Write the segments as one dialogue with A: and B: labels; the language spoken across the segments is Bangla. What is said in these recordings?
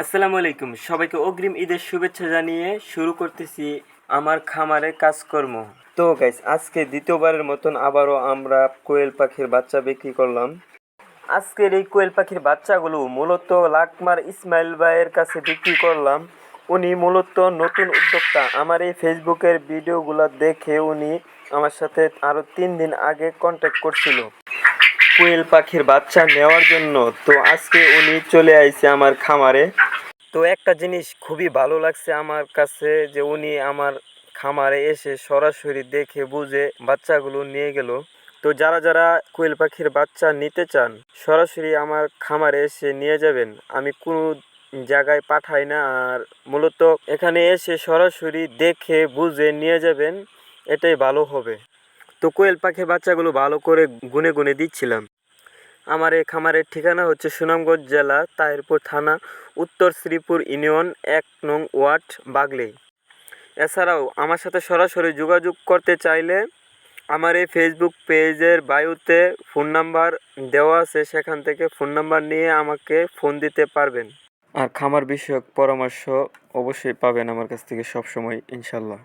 A: আসসালামু আলাইকুম। সবাইকে অগ্রিম ঈদের শুভেচ্ছা জানিয়ে শুরু করতেছি আমার খামারে কাজকর্ম। তো গাইস আজকে দ্বিতীয়বারের মতন আবারও আমরা কোয়েল পাখির বাচ্চা বিক্রি করলাম। আজকের এই কোয়েল পাখির বাচ্চাগুলো মূলত লাকমার ইসমাইল ভাইয়ের কাছে বিক্রি করলাম। উনি মূলত নতুন উদ্যোক্তা। আমার এই ফেসবুকের ভিডিওগুলো দেখে উনি আমার সাথে আরও তিন দিন আগে কন্ট্যাক্ট করছিল। কোয়েল পাখির বাচ্চা নেওয়ার জন্য। তো আজকে উনি চলে আইছে আমার খামারে। তো একটা জিনিস খুবই ভালো লাগছে আমার কাছে, যে উনি আমার খামারে এসে সরাসরি দেখে, বুঝে বাচ্চাগুলো নিয়ে গেল। তো যারা যারা কোয়েল পাখির বাচ্চা নিতে চান, সরাসরি আমার খামারে এসে নিয়ে যাবেন। আমি কোনো জায়গায় পাঠাই না, আর মূলত এখানে এসে সরাসরি দেখে, বুঝে নিয়ে যাবেন, এটাই ভালো হবে। তো কোয়েল পাখির বাচ্চাগুলো ভালো করে গুনে গুনে দিচ্ছিলাম। আমার এই খামারের ঠিকানা হচ্ছে সুনামগঞ্জ জেলা তাহিরপুর থানা, উত্তর শ্রীপুর ইউনিয়ন এক নং ওয়ার্ড বাগলি। এছাড়াও আমার সাথে সরাসরি যোগাযোগ করতে চাইলে আমার এই ফেসবুক পেজের বায়ুতে ফোন নাম্বার দেওয়া আছে, সেখান থেকে ফোন নাম্বার নিয়ে আমাকে ফোন দিতে পারবেন। আর খামার বিষয়ক পরামর্শ অবশ্যই পাবেন আমার কাছ থেকে সবসময়, ইনশাল্লাহ।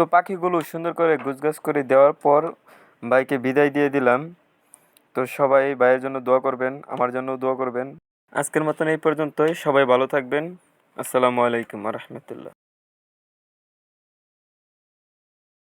A: তো পাখিগুলো সুন্দর করে গুছগাছ করে দেওয়ার পর ভাইকে বিদায় দিয়ে দিলাম। তো সবাই ভাইয়ের জন্য দোয়া করবেন, আমার জন্য দোয়া করবেন। আজকের মতন এই পর্যন্তই, সবাই ভালো থাকবেন। আসসালামু আলাইকুম রহমতুল্লাহ।